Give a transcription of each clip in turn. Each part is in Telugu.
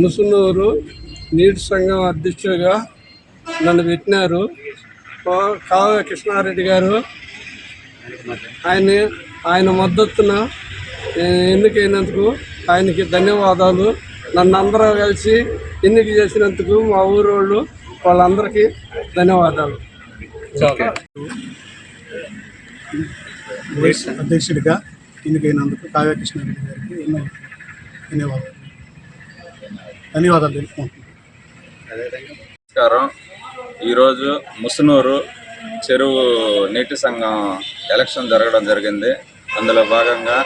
ముసునూరు నీటి సంఘం అధ్యక్షుడిగా నన్ను పెట్టినారు. కావ్య కృష్ణారెడ్డి గారు. ఆయన ఆయన మద్దతున ఎన్నికైనందుకు ఆయనకి ధన్యవాదాలు. నన్ను అందరూ కలిసి ఎన్నిక చేసినందుకు మా ఊరోళ్ళు వాళ్ళందరికీ ధన్యవాదాలు. అధ్యక్షుడిగా ఎన్నికైనందుకు కావ్య కృష్ణారెడ్డి గారికి ఎన్నో ధన్యవాదాలు. ధన్యవాదాలు. తెలుపుకుంటున్నాను నమస్కారం. ఈరోజు ముసునూరు చెరువు నీటి సంఘం ఎలక్షన్ జరగడం జరిగింది. అందులో భాగంగా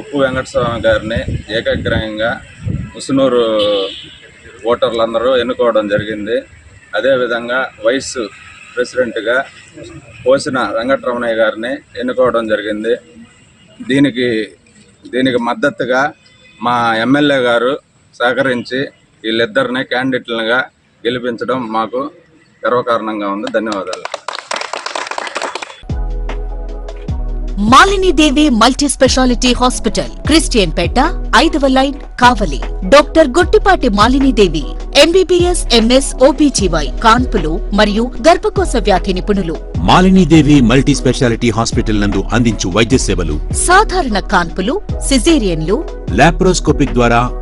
ఉప్పు వెంకటస్వామి గారిని ఏకగ్రహంగా ముసునూరు ఓటర్లందరూ ఎన్నుకోవడం జరిగింది. అదేవిధంగా వైస్ ప్రెసిడెంట్గా పోసిన వెంకటరమణయ్య గారిని ఎన్నుకోవడం జరిగింది. దీనికి దీనికి మద్దతుగా మా ఎమ్మెల్యే గారు సహకరించి వీళ్ళిద్దరిని క్యాండిడేట్లుగా గెలిపించడం మాకు గర్వకారణంగా ఉంది. ధన్యవాదాలు. Malinidevi multi speciality hospital Christianpeta ఐదవ line Kavali. Doctor Guttipati Malinidevi MBBS MS OBGY కాన్పులు మరియు గర్భకోశ వ్యాధి నిపుణులు. మాలినీదేవి మల్టీ స్పెషాలిటీ హాస్పిటల్ నందు అందించు వైద్య సేవలు. సాధారణ కాన్పులు సిజేరియన్లు. లాప్రోస్కోపిక్ ద్వారా